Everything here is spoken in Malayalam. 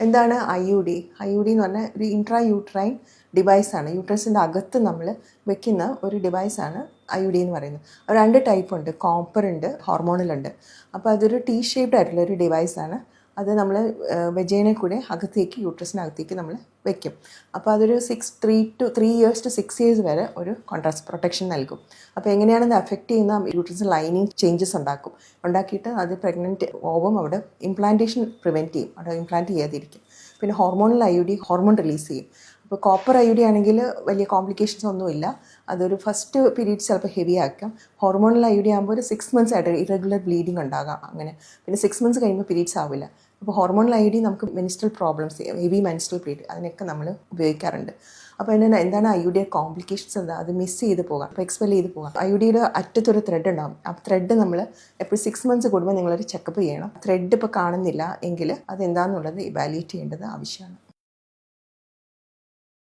എന്താണ് I U D I U D എന്ന് പറഞ്ഞാൽ ഒരു ഇൻട്രാ യൂട്രൈൻ ഡിവൈസാണ് യൂട്രസിന്റെ അകത്ത് നമ്മൾ വെക്കുന്ന ഒരു ഡിവൈസാണ് ഐ യു ഡി എന്ന് പറയുന്നത്. രണ്ട് ടൈപ്പ് ഉണ്ട്. കോപ്പർ ഉണ്ട് ഹോർമോണലുണ്ട് അപ്പോൾ അതൊരു ടീ ഷേപ്ഡ് ആയിട്ടുള്ള ഒരു ഡിവൈസാണ് അത് നമ്മൾ വെജേനെ കൂടെ അകത്തേക്ക് യൂട്രസിനകത്തേക്ക് നമ്മൾ വെക്കും. അപ്പോൾ അതൊരു six three two three years two six years വരെ ഒരു കോൺട്രാസ്റ്റ് പ്രൊട്ടക്ഷൻ നൽകും. അപ്പോൾ എങ്ങനെയാണെന്ന് എഫക്റ്റ് ചെയ്യുന്ന യൂട്രസ് ലൈനിങ് ചേഞ്ചസ് ഉണ്ടാക്കും. ഉണ്ടാക്കിയിട്ട് അത് പ്രഗ്നന്റ് ഓവം അവിടെ ഇംപ്ലാന്റേഷൻ പ്രിവെന്റ് ചെയ്യും. അവിടെ ഇംപ്ലാന്റ് ചെയ്യാതിരിക്കും. പിന്നെ hormonal I U D hormone release ചെയ്യും. അപ്പോൾ കോപ്പർ ഐ ഡി ആണെങ്കിൽ വലിയ കോംപ്ലിക്കേഷൻസ് ഒന്നുമില്ല. അതൊരു ഫസ്റ്റ് പീരീഡ് ചിലപ്പോൾ ഹെവി ആക്കാം. ഹോർമോണൽ ഐ ഡി ആകുമ്പോൾ ഒരു സിക്സ് മന്ത്സ് ആയിട്ട് ഇറഗുലർ ബ്ലീഡിങ് ഉണ്ടാകാം അങ്ങനെ. പിന്നെ സിക്സ് മന്ത്സ് കഴിയുമ്പോൾ പീരീഡ്സ് ആവില്ല. അപ്പോൾ ഹോർമോണൽ ഐ ഡി നമുക്ക് menstrual problems heavy menstrual period അതിനൊക്കെ നമ്മൾ ഉപയോഗിക്കാറുണ്ട്. അപ്പോൾ അതിന് എന്താണ് ഐ യു ഡിയുടെ കോംപ്ലിക്കേഷൻസ് എന്താ? അത് മിസ് ചെയ്ത് പോകാം. അപ്പോൾ എക്സ്പെൽ ചെയ്ത് പോകാം. ഐ യു ഡിയുടെ അറ്റത്തൊരു ത്രെഡ് ഉണ്ടാകും ആ ത്രെഡ് നമ്മൾ എപ്പോഴും സിക്സ് മന്ത്സ് കൂടുമ്പോൾ നിങ്ങളൊരു ചെക്കപ്പ് ചെയ്യണം. ത്രെഡ് ഇപ്പോൾ കാണുന്നില്ല എങ്കിൽ അതെന്താണെന്നുള്ളത് ഇവാലുവേറ്റ് ചെയ്യേണ്ടത് ആവശ്യമാണ്.